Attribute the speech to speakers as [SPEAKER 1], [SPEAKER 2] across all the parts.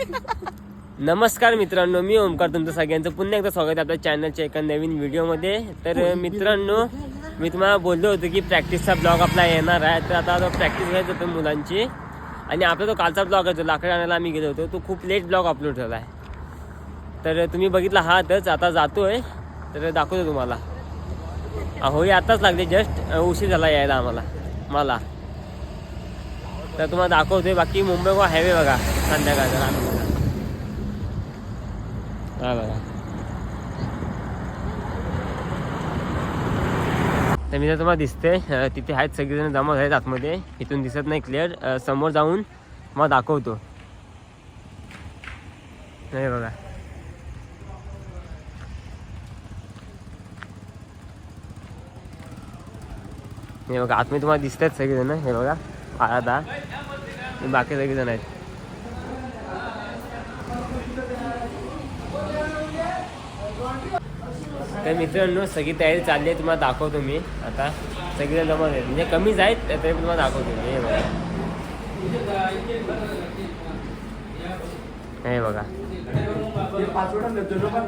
[SPEAKER 1] नमस्कार मित्रांनो मी ओमकार तुमचं सगळ्यांचं पुन्हा एकदा स्वागत आहे आपल्या चॅनलच्या एका नवीन व्हिडिओमध्ये तर मित्रांनो मी तुम्हाला बोललो होतो की प्रॅक्टिसचा ब्लॉग आपला येणार आहे. तर आता प्रॅक्टिस घ्यायचं होतं मुलांची. आणि आपला तो कालचा ब्लॉग आहे तो लाकड आणायला आम्ही गेलो होतो तो खूप लेट ब्लॉग अपलोड झाला आहे. तर तुम्ही बघितला हातच आता जातोय. तर दाखवतो तुम्हाला. होळी आताच लागली जस्ट उशीर झाला यायला आम्हाला मला. तर तुम्हाला दाखवतोय बाकी मुंबई गोवा हायवे बघा संध्याकाळचा हा बघा तर मी तर तुम्हाला दिसते तिथे आहेत सगळेजण जमा झालेत आतमध्ये. इथून दिसत नाही क्लिअर समोर जाऊन मग दाखवतो. नाही बघा. हे बघा आतमध्ये तुम्हाला दिसत आहेत सगळेजण. हे बघा आता बाकी सगळेजण आहेत. तर मित्रांनो सगळी तयारी चालली आहे तुम्हाला दाखवतो मी आता. सगळे जमा आहेत म्हणजे कमीच आहेत तरी तुम्हाला दाखवतो मी. हे बघा. हे बघा.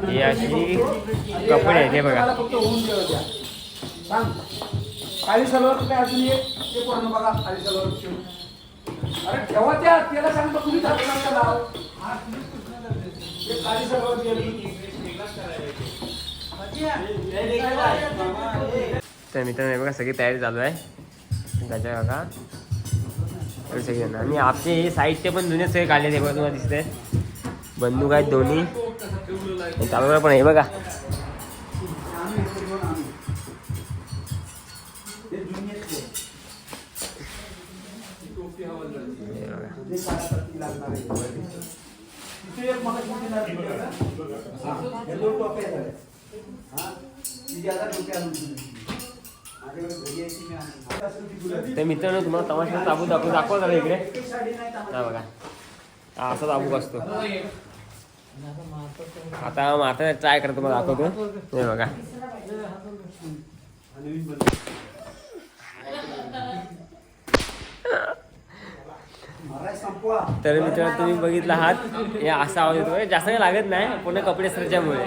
[SPEAKER 1] ही अशी कपडे आहेत हे बघा.
[SPEAKER 2] खाली सलवार काय अजून एक? ते पूर्ण बघा खाली सलवार अरे ठेवा त्या त्याला सांगतो तुम्ही टाकू नका सलवार
[SPEAKER 1] तर मित्रांनो हे बघा सगळी तयारी चालू आहे. गजा बघा एवढे सगळेजण आणि आपले हे साईडचे पण जुने सगळे काढले ते बघा तुम्हाला दिसत आहेत बंदूक आहेत दोन्ही. हे चालू करा पण हे बघा.
[SPEAKER 2] आम्ही इकडे घेऊन आम्ही. ते जुने आहेत ते.
[SPEAKER 1] हे बघा.
[SPEAKER 2] जे काढासाठी लागणार ते
[SPEAKER 1] मित्रांनो तुम्हाला तमाशा ताबू दाखव दाखवा झाला इकडे. हा बघा. हा असा ताबूक असतो आता माता ट्राय करतो तुम्हाला दाखवतो. हे बघा. तर मित्रांनो तुम्ही बघितला आहात. हे असा आवाज येतो हे जास्त काही लागत नाही पूर्ण कपडे सरच्यामुळे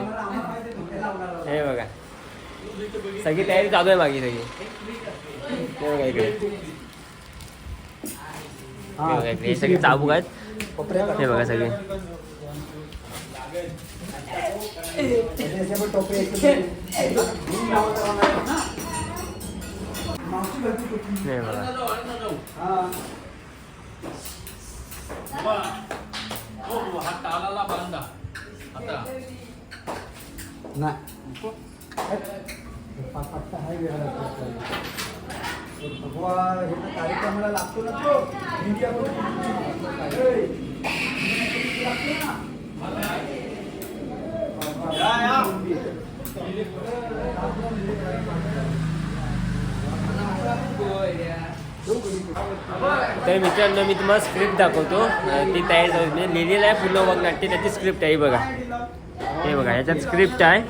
[SPEAKER 1] हे बघा सगळी तयारी चालू आहे मागे सगळी हे बघा इकडे हे बघा इकडे सगळे चाबूक आहेत हे बघा सगळे हे बघा
[SPEAKER 2] कार्यक्रमाला लागतो ना तो.
[SPEAKER 1] तर मित्रांनो मी तुम्हाला स्क्रिप्ट दाखवतो. ती तयार झाली. म्हणजे लिहिलेलं आहे पूर्ण वगनाट्य त्याची स्क्रिप्ट आहे बघा. हे बघा याच्यात स्क्रिप्ट आहे.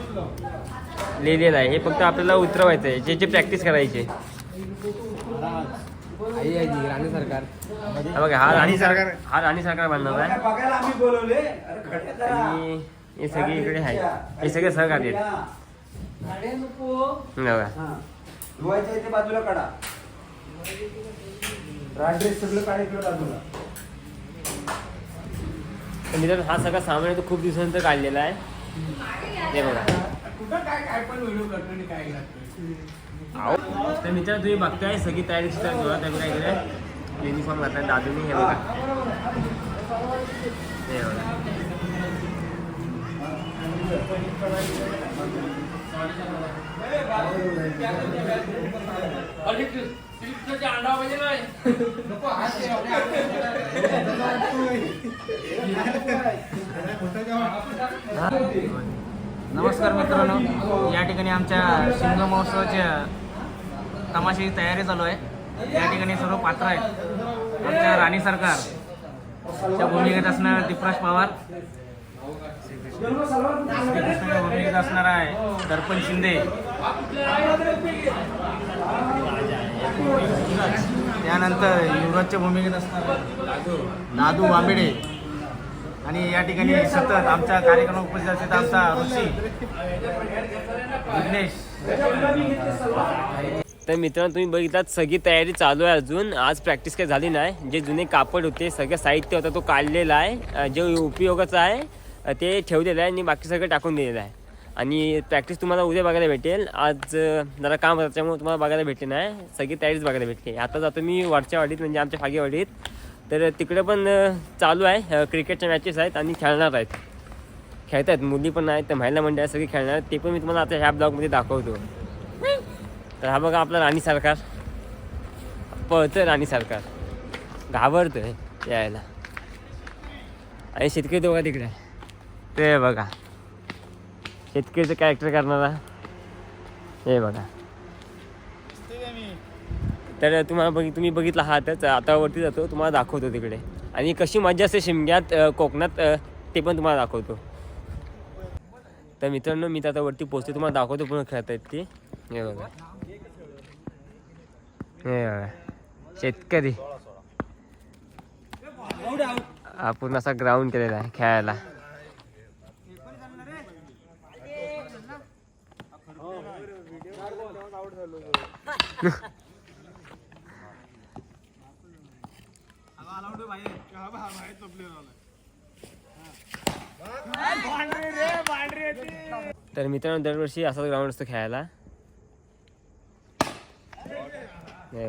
[SPEAKER 1] लिहिलेलं आहे. हे फक्त आपल्याला उतरवायचं आहे ज्याची प्रॅक्टिस करायची. आहे. हा बघा हा राणी सरकार. हा राणी सरकार बांधणार आहे. आणि हे सगळे इकडे आहे हे सगळे सहकार्य आहेत. हे बघा.
[SPEAKER 2] हा. धुवायच्या इथे बाजूला काढा. राड ड्रेस सगळं काढा इकडे बाजूला.
[SPEAKER 1] तर मित्रांनो हा सगळा सामान तो खूप दिवसानंतर काढलेला आहे. हे बघा.
[SPEAKER 2] कुठं काय काय पण व्हिडिओ करतो आणि काय लागतं
[SPEAKER 1] तर मित्रांनो तुम्ही बघताय सगळी तयारी युनिफॉर्म घातला दादूनी हे बघा. हे बघा.
[SPEAKER 3] नमस्कार मित्रांनो. या ठिकाणी आमच्या शिमगा महोत्सवाच्या तमाशाची तयारी चालू आहे. या ठिकाणी सर्व पात्र आहेत. आमच्या राणी सरकार. त्या भूमिकेत असणार दीपराज पवार. श्रीकृष्णाच्या भूमिकेत असणार आहे दर्पण शिंदे. त्यानंतर युवराजच्या भूमिकेत असणार दादू वांबेडे. आणि या ठिकाणी सतत आमच्या कार्यक्रम उपस्थित असतात आमचा ऋषी विघ्नेश.
[SPEAKER 1] तर मित्रांनो तुम्ही बघितलात सगळी तयारी चालू आहे अजून. आज प्रॅक्टिस काही झाली नाही. जे जुने कापड होते सगळं साहित्य होतं तो काढलेला आहे. जे उपयोगाचं आहे ते ठेवलेलं आहे आणि बाकी सगळं टाकून दिलेलं आहे. आणि प्रॅक्टिस तुम्हाला उद्या बघायला भेटेल. आज जरा काम होतं त्यामुळे तुम्हाला बघायला भेटले नाही. सगळी तयारीच बघायला भेटते आता जातो मी वरच्या वाडीत म्हणजे आमच्या फागेवाडीत तर तिकडे पण चालू आहे क्रिकेटच्या मॅचेस आहेत आणि खेळणार आहेत. खेळत आहेत मुली पण आहेत तर महिला मंडळ आहेत, सगळी खेळणार आहेत. ते पण मी तुम्हाला आता ह्या ब्लॉगमध्ये दाखवतो. तर हा बघा आपला राणी सरकार. पळतं राणी सरकार. घाबरतोय यायला. आणि शेतकरी तो बघा तिकडे. ते बघा. शेतकरीचं कॅरेक्टर करणारा. हे बघा. तर तुम्हाला बघ तुम्ही बघितला आहातच आता वरती जातो तुम्हाला दाखवतो तिकडे. आणि कशी मजा असते शिमग्यात कोकणात ते पण तुम्हाला दाखवतो. तर मित्रांनो मी आता वरती पोहोचतो तुम्हाला दाखवतो पूर्ण खेळत आहेत ती. हे बघा. हे बघा. शेतकरी. हा पूर्ण असा ग्राउंड केलेला आहे खेळायला. तर मित्रांनो दरवर्षी असाच ग्राउंड असतो खेळायला. हे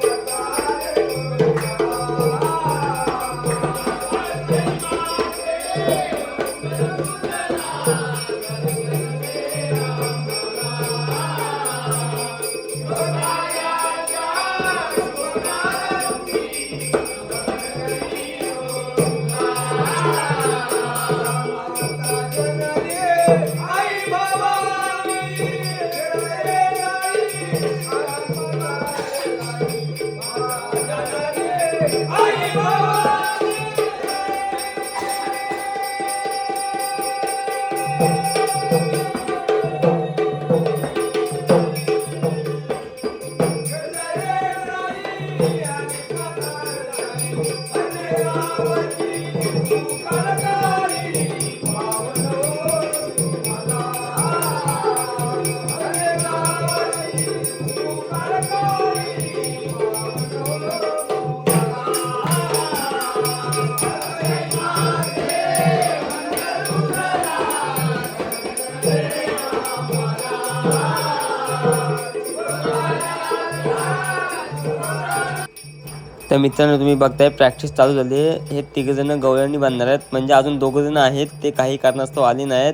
[SPEAKER 1] तर मित्रांनो तुम्ही बघताय प्रॅक्टिस चालू झाली आहे. हे तिघंजणं गवळणी बांधणार आहेत. म्हणजे अजून दोघं जण आहेत ते काही कारणास्तव आले नाहीत.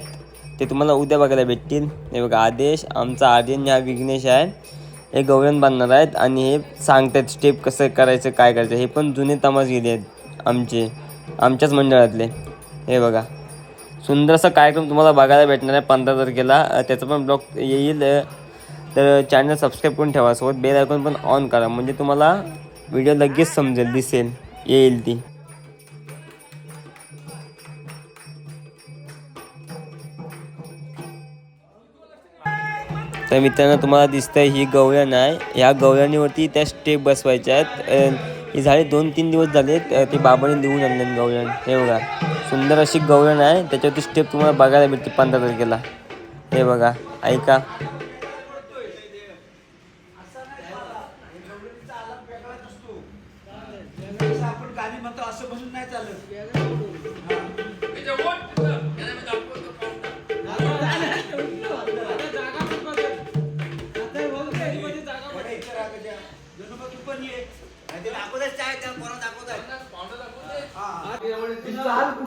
[SPEAKER 1] ते तुम्हाला उद्या बघायला भेटतील. हे बघा आदेश आमचा आर्यन हा विघ्नेश आहे. हे गवळण बांधणार आहेत आणि हे सांगतात स्टेप कसं करायचं काय करायचं हे पण जुने तमास गेले आहेत आमचे आमच्याच मंडळातले. हे बघा. सुंदर असा कार्यक्रम तुम्हाला बघायला भेटणार आहे पंधरा तारखेला. त्याचा पण ब्लॉग येईल. तर चॅनल सबस्क्राईब करून ठेवा. सोबत बेल आयकॉन पण ऑन करा. म्हणजे तुम्हाला व्हिडिओ लगेच समजेल दिसेल येईल ती. तर मित्रांनो तुम्हाला दिसतंय ही गवळण आहे ह्या गवळणीवरती त्या स्टेप बसवायच्या आहेत. ही झाले दोन तीन दिवस झालेत. ते बाबाने देऊन आणले गवळण हे बघा सुंदर अशी गवळण आहे त्याच्यावरती स्टेप तुम्हाला बघायला भेटते पंधरा तारखेला. हे बघा ऐका.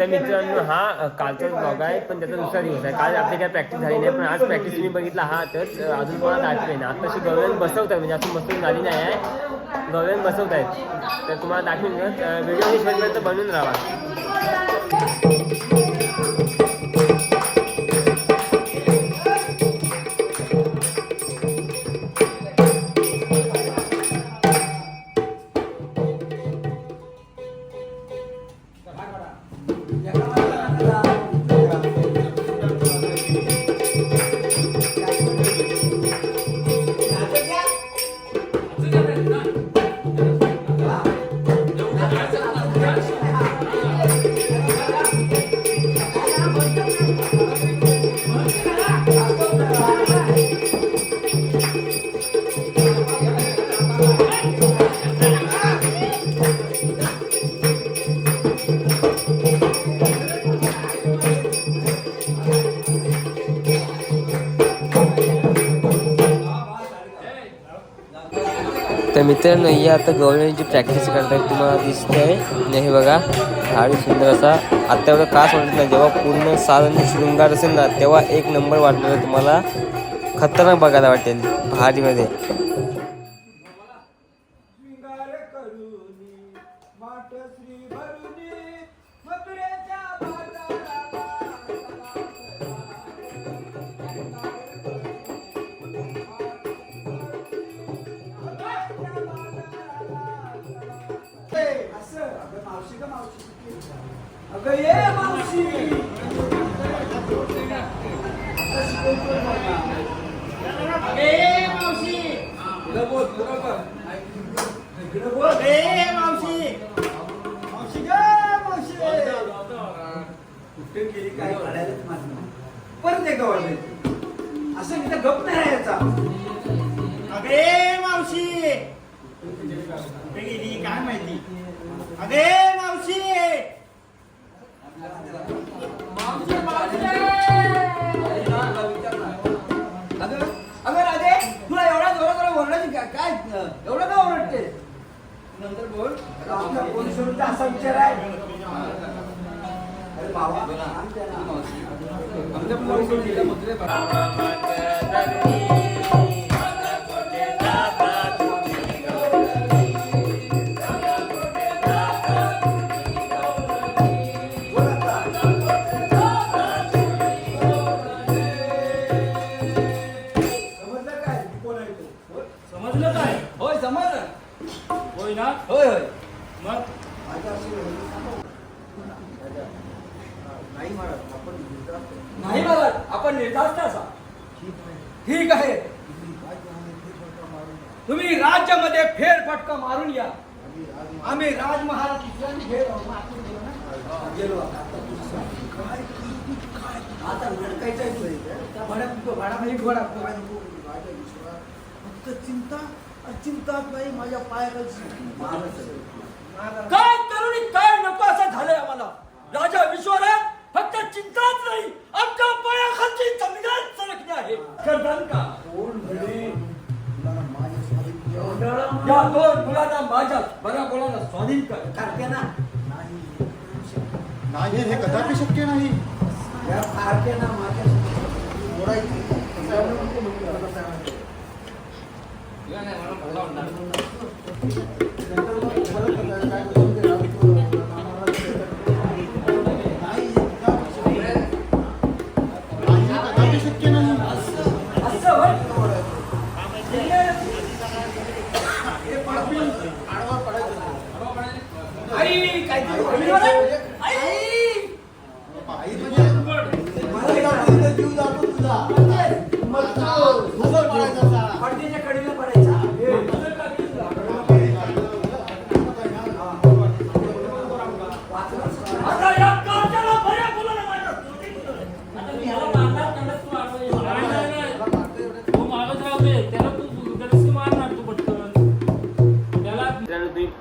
[SPEAKER 1] तर मित्रांनो हा कालचा ब्लॉग आहे पण त्याचा दुसरा दिवस आहे. काल आपली काय प्रॅक्टिस झाली नाही पण आज प्रॅक्टिस मी बघितला हा तर अजून कोणाला दाखवे ना आताशी गव्हर्नमेंट बसवत आहे म्हणजे अजून बसवून झाली नाही आहे. गव्हर्नमेंट बसवत आहेत तर तुम्हाला दाखवून व्हिडिओ शेवटपर्यंत बनवून राहा. तर मित्रांनो ही आता गव्हर्नमेंटची प्रॅक्टिस करतायत तुम्हाला दिसतंय. आहे हे बघा झाड सुंदर असा आता एवढं कास वाटत नाही. जेव्हा पूर्ण साज आणि शृंगार असेल ना तेव्हा एक नंबर वाटणार तुम्हाला. खतरनाक बघायला वाटेल भारीमध्ये.
[SPEAKER 2] परत एकदा वाढले असं मी तर गप नाही राहायचा अगे मावशी गेली काय माहिती? अगे पोलिसांचा असा विचार आहे? अरे बाबा आमच्या नाही म्हणत आपण निर्धास्त असा. ठीक आहे. तुम्ही राज्यामध्ये फेरफटका मारून या. आम्ही गेलो गेलो आता.
[SPEAKER 4] फक्त चिंता अचिंता नाही माझ्या पायाखालची
[SPEAKER 2] काय तरुणी काय नको असं झालंय आम्हाला. राजा विश्वराज फक्त चिंताच नाही. आमच्या पायाखालची संविधान सरकले आहे. करताल का? या दोन मुलांना माझ्या बऱ्या बोलाला स्वाधीन कर. करते ना.
[SPEAKER 4] नाही हे कदापि शक्य नाही.
[SPEAKER 2] या खारके ना माझ्या
[SPEAKER 4] कदापि शक्य नाही
[SPEAKER 2] असं होय आई काय आई
[SPEAKER 4] आई म्हणजे मला जीव जातो तुझा मग पडायचा असा.
[SPEAKER 2] पडद्याच्या कडेला पडायचा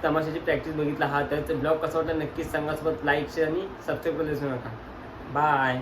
[SPEAKER 1] तमाशाची प्रॅक्टिस बघितला हा. तर ब्लॉग कसा वाटला नक्कीच सांगा. सोबत लाईक शेअर आणि सबस्क्राईब करायला विसरू नका. बाय